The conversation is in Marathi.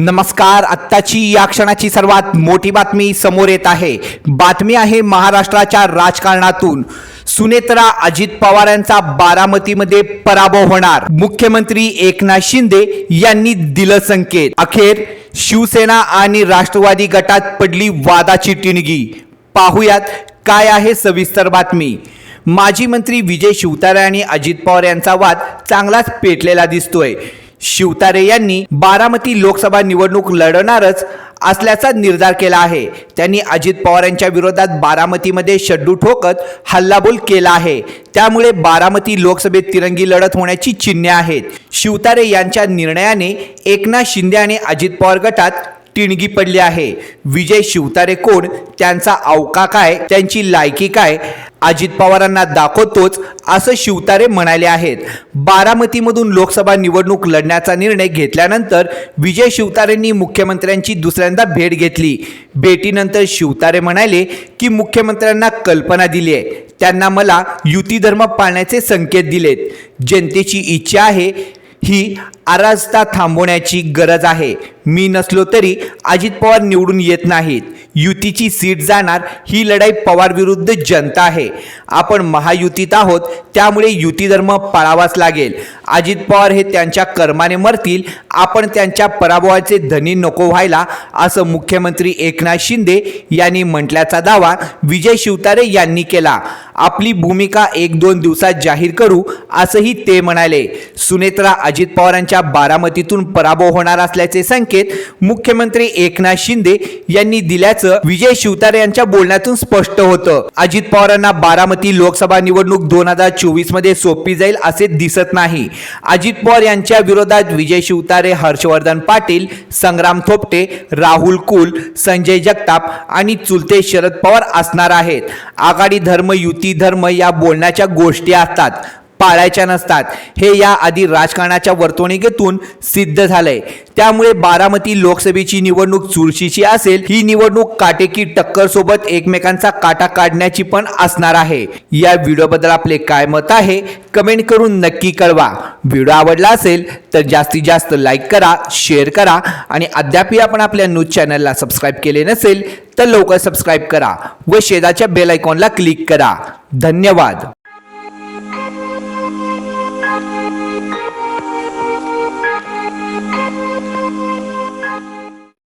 नमस्कार आत्ताची या क्षणाची सर्वात मोठी बातमी समोर येत आहे. बातमी आहे महाराष्ट्राच्या राजकारणातून. सुनेत्रा अजित पवार यांचा बारामतीमध्ये पराभव होणार. मुख्यमंत्री एकनाथ शिंदे यांनी दिलं संकेत. अखेर शिवसेना आणि राष्ट्रवादी गटात पडली वादाची टिणगी. पाहुयात काय आहे सविस्तर बातमी. माजी मंत्री विजय शिवतारे आणि अजित पवार यांचा वाद चांगलाच पेटलेला दिसतोय. शिवतारे यांनी बारामती लोकसभा निवडणूक लढवणारच असल्याचा निर्धार केला आहे. त्यांनी अजित पवार यांच्या विरोधात बारामतीमध्ये शड्डू ठोकत हल्लाबोल केला आहे. त्यामुळे बारामती लोकसभेत तिरंगी लढत होण्याची चिन्हे आहेत. शिवतारे यांच्या निर्णयाने एकनाथ शिंदे आणि अजित पवार गटात तिणगी पडली आहे. विजय शिवतारे कोण? त्यांचा अवका काय? त्यांची लायकी काय? अजित पवारांना दाखवतोच असं शिवतारे म्हणाले आहेत. बारामतीमधून लोकसभा निवडणूक लढण्याचा निर्णय घेतल्यानंतर विजय शिवतारेंनी मुख्यमंत्र्यांची दुसऱ्यांदा भेट घेतली. भेटीनंतर शिवतारे म्हणाले की मुख्यमंत्र्यांना कल्पना दिली आहे त्यांना मला युती धर्म पाळण्याचे संकेत दिलेत. जनतेची इच्छा आहे ही आराजता थांबवण्याची गरज आहे. मी नसलो तरी अजित पवार निवडून येत नाहीत. युतीची सीट जाणार ही लढाई पवार विरुद्ध जनता आहे. आपण महायुतीत आहोत त्यामुळे युती धर्म पाळावाच लागेल. अजित पवार हे त्यांच्या कर्माने मरतील आपण त्यांच्या पराभवाचे धनी नको व्हायला असं मुख्यमंत्री एकनाथ शिंदे यांनी म्हटल्याचा दावा विजय शिवतारे यांनी केला. आपली भूमिका एक दोन दिवसात जाहीर करू असंही ते म्हणाले. सुनेत्रा अजित पवारांच्या बारामतीतून पराभव होणार असल्याचे संकेत मुख्यमंत्री एकनाथ शिंदे यांनी दिल्याचं विजय शिवतारे यांच्या बोलण्यातून स्पष्ट होतं. अजित पवारांना बारामती लोकसभा निवडणूक दोन हजार चोवीसमध्ये सोपी जाईल असे दिसत नाही. अजित पवार यांच्या विरोधात विजय शिवतारे हर्षवर्धन पाटील संग्राम थोपटे राहुल कुल संजय जगताप आणि चुलते शरद पवार असणार आहेत. आघाडी धर्म युती धर्म या बोलण्याच्या गोष्टी असतात. पाळायच्या नसतात. हे या आधी राजकारणाच्या वर्तवणुकीतून सिद्ध झालंय. त्यामुळे बारामती लोकसभेची निवडणूक चुरशीची असेल ही निवडणूक काटेकी टक्कर सोबत एकमेकांचा काटा काढण्याची पण असणार आहे. या व्हिडिओबद्दल आपले काय मत आहे कमेंट करून नक्की कळवा. व्हिडिओ आवडला असेल तर जास्तीत जास्त लाईक करा शेअर करा आणि अद्यापही आपण आपल्या न्यूज चॅनलला सबस्क्राईब केले नसेल तर लवकर सबस्क्राईब करा व शेजारच्या बेल आयकॉनला क्लिक करा. धन्यवाद. Thank you.